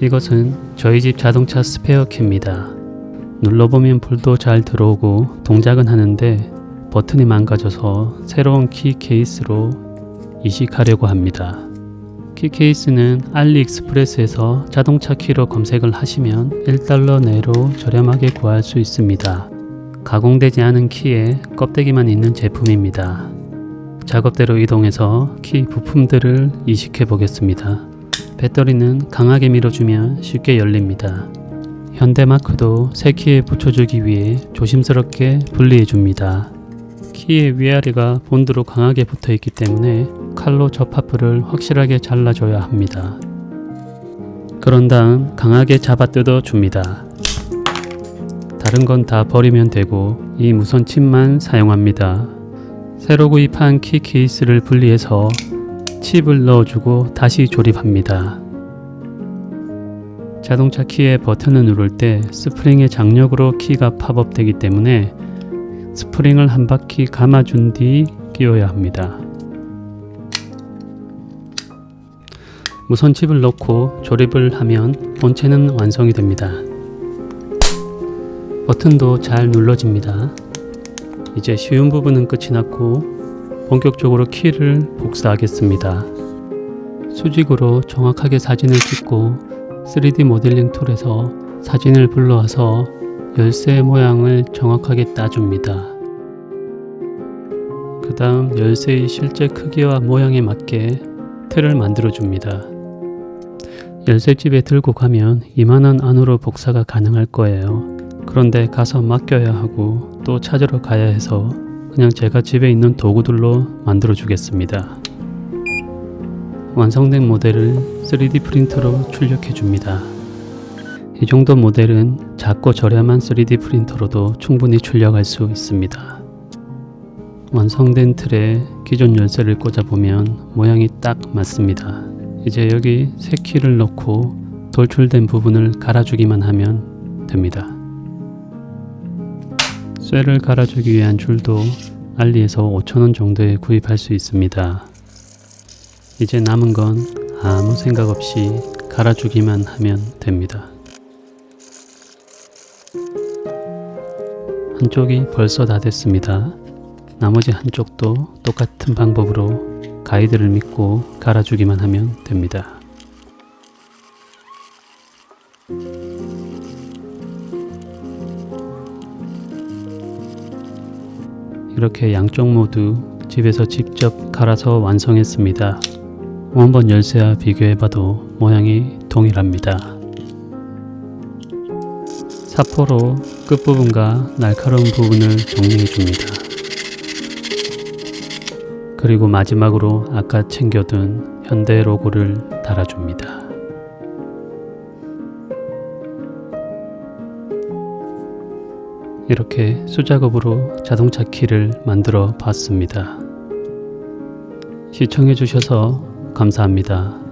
이것은 저희 집 자동차 스페어 키입니다. 눌러보면 불도 잘 들어오고 동작은 하는데 버튼이 망가져서 새로운 키 케이스로 이식하려고 합니다. 키 케이스는 알리익스프레스에서 자동차 키로 검색을 하시면 1달러 내로 저렴하게 구할 수 있습니다. 가공되지 않은 키에 껍데기만 있는 제품입니다. 작업대로 이동해서 키 부품들을 이식해 보겠습니다. 배터리는 강하게 밀어주면 쉽게 열립니다. 현대마크도 새 키에 붙여주기 위해 조심스럽게 분리해 줍니다. 키의 위아래가 본드로 강하게 붙어 있기 때문에 칼로 접합부를 확실하게 잘라줘야 합니다. 그런 다음 강하게 잡아 뜯어 줍니다. 다른 건 다 버리면 되고 이 무선 칩만 사용합니다. 새로 구입한 키 케이스를 분리해서 칩을 넣어주고 다시 조립합니다. 자동차 키의 버튼을 누를 때 스프링의 장력으로 키가 팝업되기 때문에 스프링을 한 바퀴 감아준 뒤 끼워야 합니다. 무선 칩을 넣고 조립을 하면 본체는 완성이 됩니다. 버튼도 잘 눌러집니다. 이제 쉬운 부분은 끝이 났고 본격적으로 키를 복사하겠습니다. 수직으로 정확하게 사진을 찍고 3D 모델링 툴에서 사진을 불러와서 열쇠 모양을 정확하게 따줍니다. 그 다음 열쇠의 실제 크기와 모양에 맞게 틀을 만들어 줍니다. 열쇠집에 들고 가면 이만한 안으로 복사가 가능할 거예요. 그런데 가서 맡겨야 하고 또 찾으러 가야 해서 그냥 제가 집에 있는 도구들로 만들어 주겠습니다. 완성된 모델을 3D 프린터로 출력해 줍니다. 이 정도 모델은 작고 저렴한 3D 프린터로도 충분히 출력할 수 있습니다. 완성된 틀에 기존 열쇠를 꽂아보면 모양이 딱 맞습니다. 이제 여기 새 키를 넣고 돌출된 부분을 갈아주기만 하면 됩니다. 쇠를 갈아주기 위한 줄도 알리에서 5,000원 정도에 구입할 수 있습니다. 이제 남은 건 아무 생각 없이 갈아주기만 하면 됩니다. 한쪽이 벌써 다 됐습니다. 나머지 한쪽도 똑같은 방법으로 가이드를 믿고 갈아주기만 하면 됩니다. 이렇게 양쪽 모두 집에서 직접 갈아서 완성했습니다. 원본 열쇠와 비교해봐도 모양이 동일합니다. 사포로 끝부분과 날카로운 부분을 정리해줍니다. 그리고 마지막으로 아까 챙겨둔 현대 로고를 달아줍니다. 이렇게 수작업으로 자동차 키를 만들어 봤습니다. 시청해 주셔서 감사합니다.